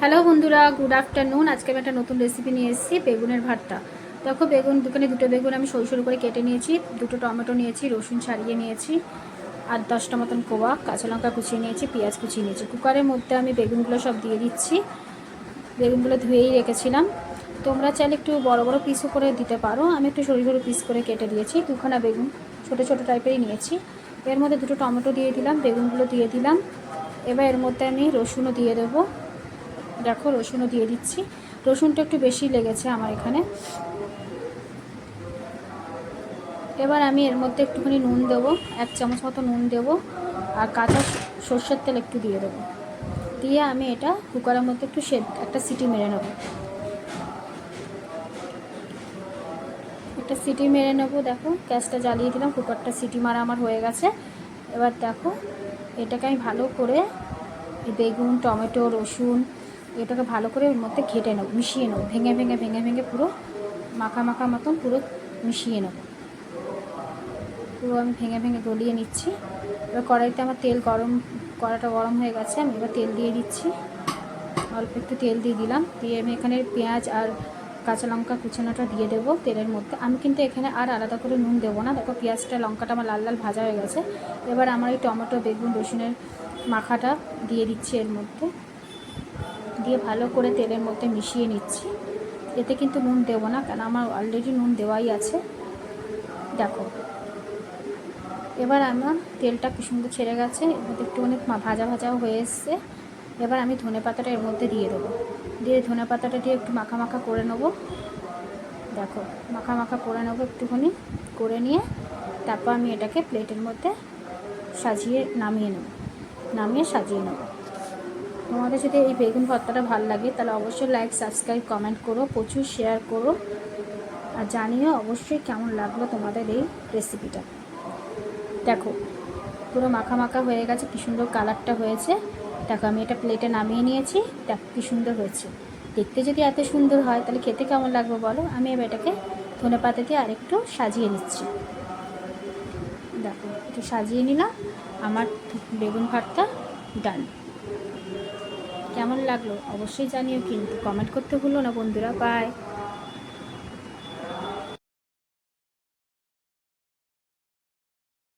Hello বন্ধুরা, good afternoon. আজকে আমি একটা নতুন রেসিপি নিয়ে এসেছি, বেগুনের ভাতটা। দেখো, বেগুন দোকানে দুটো বেগুন আমি সরু সরু করে কেটে নিয়েছি, দুটো টমেটো নিয়েছি, রসুন ছাড়িয়ে নিয়েছি, আর দশটা মতন কোয়া, কাঁচা লঙ্কা কুচিয়ে নিয়েছি, পেঁয়াজ কুচিয়ে নিয়েছি। কুকারের মধ্যে আমি বেগুনগুলো সব দিয়ে দিচ্ছি। বেগুনগুলো ধুয়েই রেখেছিলাম। তোমরা চাইলে একটু বড় বড় পিসও করে দিতে পারো। আমি একটু সরু সরু পিস করে কেটে দিয়েছি, দুখানা বেগুন, ছোটো ছোটো টাইপেরই নিয়েছি। এর মধ্যে দুটো টমেটো দিয়ে দিলাম, বেগুনগুলো দিয়ে দিলাম। এবার এর মধ্যে আমি রসুনও দিয়ে দেবো। দেখো, রসুনও দিয়ে দিচ্ছি। রসুনটা একটু বেশি লেগেছে আমার এখানে। এবার আমি এর মধ্যে একটুখানি নুন দেবো, এক চামচ মতো নুন দেবো, আর কাঁচা সর্ষের তেল একটু দিয়ে দেবো। দিয়ে আমি এটা কুকারের মধ্যে একটু সে একটা সিটি মেরে নেব। একটা সিটি মেরে নেব, দেখো, গ্যাসটা জ্বালিয়ে দিলাম, কুকারটা সিটি মারা আমার হয়ে গেছে। এবার দেখো, এটাকে আমি ভালো করে বেগুন, টমেটো, রসুন এটাকে ভালো করে ওর মধ্যে ঘেটে নেব, মিশিয়ে নেব, ভেঙে ভেঙে ভেঙে ভেঙে পুরো মাখা মাখা মতন পুরো মিশিয়ে নেব। পুরো আমি ভেঙে ভেঙে গলিয়ে নিচ্ছি। এবার কড়াইতে আমার তেল গরম, কড়াটা গরম হয়ে গেছে, আমি এবার তেল দিয়ে দিচ্ছি। অল্প একটু তেল দিয়ে দিলাম, দিয়ে আমি এখানে পেঁয়াজ আর কাঁচা লঙ্কা কুচানোটা দিয়ে দেবো তেলের মধ্যে। আমি কিন্তু এখানে আর আলাদা করে নুন দেবো না। দেখো পেঁয়াজটা, লঙ্কাটা আমার লাল লাল ভাজা হয়ে গেছে। এবার আমার এই টমেটো, বেগুন, রসুনের মাখাটা দিয়ে দিচ্ছি এর মধ্যে। দিয়ে ভালো করে তেলের মধ্যে মিশিয়ে নিচ্ছি। এতে কিন্তু নুন দেবো না কারণ আমার অলরেডি নুন দেওয়াই আছে। দেখো। এবার আমার তেলটা কি সুন্দর ছেড়ে গেছে এর মধ্যে একটুখানি ভাজা ভাজাও হয়ে এসছে। এবার আমি ধনে পাতাটা এর মধ্যে দিয়ে দেবো। দিয়ে ধনে পাতাটা দিয়ে একটু মাখা মাখা করে নেব। দেখো, মাখা মাখা করে নেব একটুখানি, করে নিয়ে তারপর আমি এটাকে প্লেটের মধ্যে সাজিয়ে নামিয়ে নেব। নামিয়ে সাজিয়ে নেব। তোমাদের যদি এই বেগুন ভর্তাটা ভালো লাগে, তাহলে অবশ্যই লাইক সাবস্ক্রাইব কমেন্ট করো, প্রচুর শেয়ার করো। আর জানিও অবশ্যই কেমন লাগল তোমাদের এই রেসিপিটা দেখো, পুরো মাখা মাখা হয়ে গেছে, কী সুন্দর কালারটা হয়েছে। দেখো, আমি এটা প্লেটে নামিয়ে নিয়েছি, দেখো কী সুন্দর হয়েছে। দেখতে যদি এত সুন্দর হয়, তাহলে খেতে কেমন লাগবে বলো? আমি এবার এটাকে ধনে পাতা দিয়ে আরেকটু সাজিয়ে নিচ্ছি। দেখো, একটু সাজিয়ে নিলাম, আমার বেগুন ভর্তা ডান কেমন লাগল অবশ্যই জানিও কিন্তু কমেন্ট করতে ভুলো না বন্ধুরা বাই